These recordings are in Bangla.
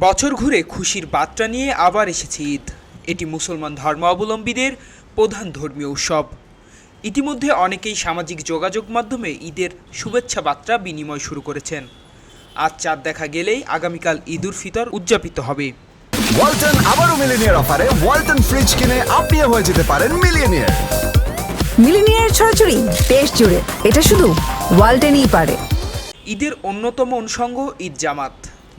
বছর ঘুরে খুশির বার্তা নিয়ে আবার এসেছে ঈদ। এটি মুসলমান ধর্মাবলম্বীদের প্রধান ধর্মীয় উৎসব। ইতিমধ্যে অনেকেই সামাজিক যোগাযোগ মাধ্যমে ঈদের শুভেচ্ছা বার্তা বিনিময় শুরু করেছেন। আজ চাঁদ দেখা গেলেই আগামীকাল ঈদ উল ফিতর উদযাপিত হবে। ওয়ালটন আবারও মিলিনিয়ার অফারে ওয়ালটন ফ্রিজ কিনে আপনিও হয়ে যেতে পারেন মিলিয়নিয়ার। মিলিনিয়ার ছড়াছড়ি দেশ জুড়ে। এটা শুধু ওয়ালটেনই পারে। ঈদের অন্যতম অনুষঙ্গ ঈদ জামাত।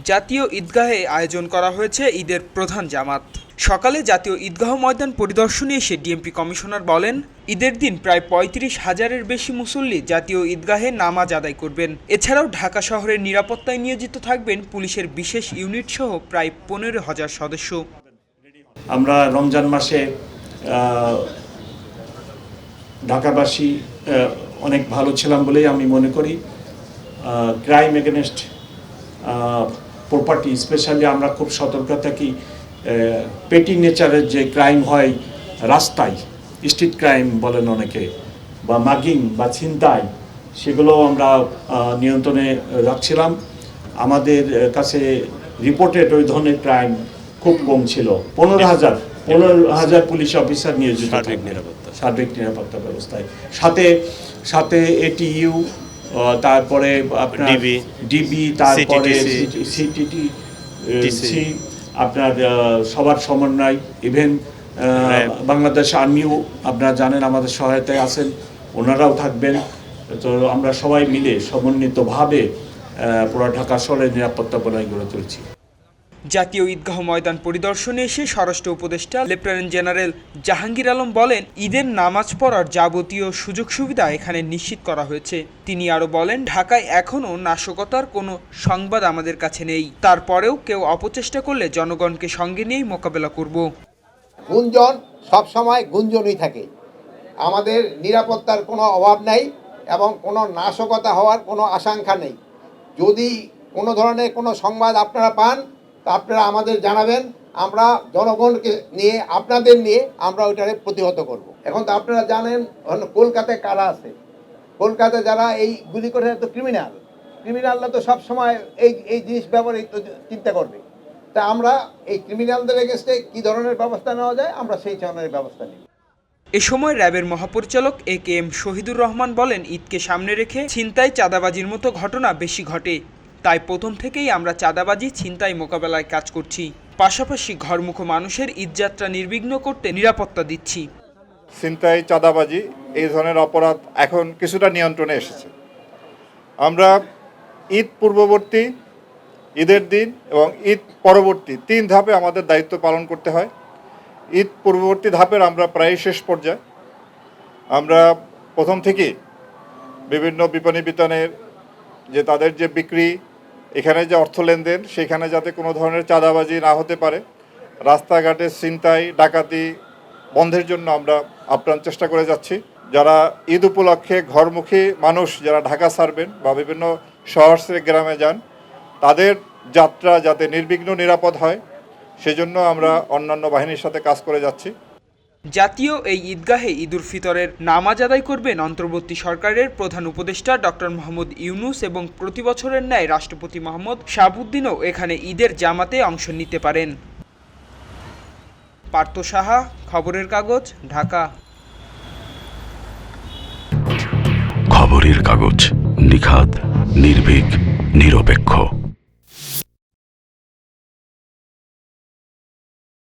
জাতীয় ঈদগাহে আয়োজন করা হয়েছে ঈদের প্রধান জামাত। সকালে জাতীয় ঈদগাহ ময়দান পরিদর্শনে এসে ডিএমপি কমিশনার বলেন, ঈদের দিন প্রায় পঁয়ত্রিশ হাজারের বেশি মুসল্লি জাতীয় ঈদগাহে নামাজ আদায় করবেন। এছাড়াও ঢাকা শহরের নিরাপত্তায় নিয়োজিত থাকবেন পুলিশের বিশেষ ইউনিট সহ প্রায় পনেরো হাজার সদস্য। আমরা রমজান মাসে ঢাকাবাসী অনেক ভালো ছিলাম বলেই আমি মনে করি। ক্রাইম এগেনস্ট প্রপার্টি স্পেশালি আমরা খুব সতর্ক থাকি পেটি নেচারের যে ক্রাইম হয় রাস্তায় স্ট্রিট ক্রাইম বলেন অনেকে বা মাগিং বা ছিনতাই সেগুলো আমরা নিয়ন্ত্রণে রাখছিলাম। আমাদের কাছে রিপোর্টেড ওই ধরনের ক্রাইম খুব কম ছিল। পনেরো হাজার পনেরো হাজার পুলিশ অফিসার নিয়োজিত সার্বিক নিরাপত্তা। সার্বিক নিরাপত্তা ব্যবস্থায়। সাথে সাথে এটিইউ তারপরে আপনার ডিবি তারপরে সিটিটি আপনার সবার সমন্বয় ইভেন বাংলাদেশ আর্মিও আপনারা জানেন আমাদের সহায়তায় আছেন ওনারাও থাকবেন। তো আমরা সবাই মিলে সমন্বিতভাবে পুরো ঢাকা শহরের নিরাপত্তা বলয় গড়ে তুলছি। জাতীয় ঈদগাহ ময়দান পরিদর্শনে এসে স্বরাষ্ট্র উপদেষ্টা, লেফটেন্যান্ট জেনারেল জাহাঙ্গীর আলম বলেন, ঈদের নামাজ পড়ার যাবতীয় সুযোগ সুবিধা এখানে নিশ্চিত করা হয়েছে। তিনি আরও বলেন, ঢাকায় এখনও নাশকতার কোনো সংবাদ আমাদের কাছে নেই। তারপরেও কেউ অপচেষ্টা করলে জনগণকে সঙ্গে নিয়েই মোকাবেলা করব। গুঞ্জন সব সময় গুঞ্জনই থাকে। আমাদের নিরাপত্তার কোনো অভাব নেই এবং কোনো নাশকতা হওয়ার কোনো আশঙ্কা নেই। যদি কোনো ধরনের কোনো সংবাদ আপনারা পান তা আপনারা আমাদের জানাবেন, আমরা জনগণকে নিয়ে, আপনাদের নিয়ে আমরা ওইটারে প্রতিহত করব। এখন তো আপনারা জানেন কলকাতায় কারা আছে? কলকাতায় যারা এই গুলি করে তো ক্রিমিনাল ক্রিমিনালরা তো সব সময় এই এই জিনিস ব্যবহার তো চিন্তা করবে। তা আমরা এই ক্রিমিনালদের এগেনস্টে কী ধরনের ব্যবস্থা নেওয়া যায়, আমরা সেই ধরনের ব্যবস্থা নিই এ সময় র্যাবের মহাপরিচালক A K M Shahidur Rahman বলেন, ঈদকে সামনে রেখে ছিনতাই, চাঁদাবাজির মতো ঘটনা বেশি ঘটে। তাই প্রথম থেকেই আমরা চাঁদাবাজি, ছিনতাই মোকাবেলায় কাজ করছি। পাশাপাশি ঘরমুখ মানুষের ঈদযাত্রা নির্বিঘ্ন করতে নিরাপত্তা দিচ্ছি। ছিনতাই, চাঁদাবাজি, এই ধরনের অপরাধ এখন কিছুটা নিয়ন্ত্রণে এসেছে। আমরা ঈদ পূর্ববর্তী, ঈদের দিন এবং ঈদ পরবর্তী তিন ধাপে আমাদের দায়িত্ব পালন করতে হয়। ঈদ পূর্ববর্তী ধাপের আমরা প্রায় শেষ পর্যায়ে। আমরা প্রথম থেকে বিভিন্ন বিপণী বিতানের যে তাদের যে বিক্রি এখানে যে অর্থ লেনদেন, সেখানে যাতে কোনো ধরনের চাঁদাবাজি না হতে পারে, রাস্তাঘাটে ছিনতাই, ডাকাতি বন্ধের জন্য আমরা আপ্রাণ চেষ্টা করে যাচ্ছি। যারা ঈদ উপলক্ষে ঘরমুখী মানুষ, যারা ঢাকা ছাড়বেন বা বিভিন্ন শহর গ্রামে যান, তাদের যাত্রা যাতে নির্বিঘ্ন নিরাপদ হয়, সেজন্য আমরা অন্যান্য বাহিনীর সাথে কাজ করে যাচ্ছি। জাতীয় এই ঈদগাহে ঈদুল ফিতরের নামাজ আদায় করবেন অন্তর্বর্তী সরকারের প্রধান উপদেষ্টা ডক্টর মোহাম্মদ ইউনুস এবং প্রতি বছরের ন্যায় রাষ্ট্রপতি মোহাম্মদ শাহাবুদ্দিনও এখানে ঈদের জামাতে অংশ নিতে পারেন। পার্থ সাহা, খবরের কাগজ, ঢাকা। খবরের কাগজ নিখাত নির্ভীক, নিরপেক্ষ।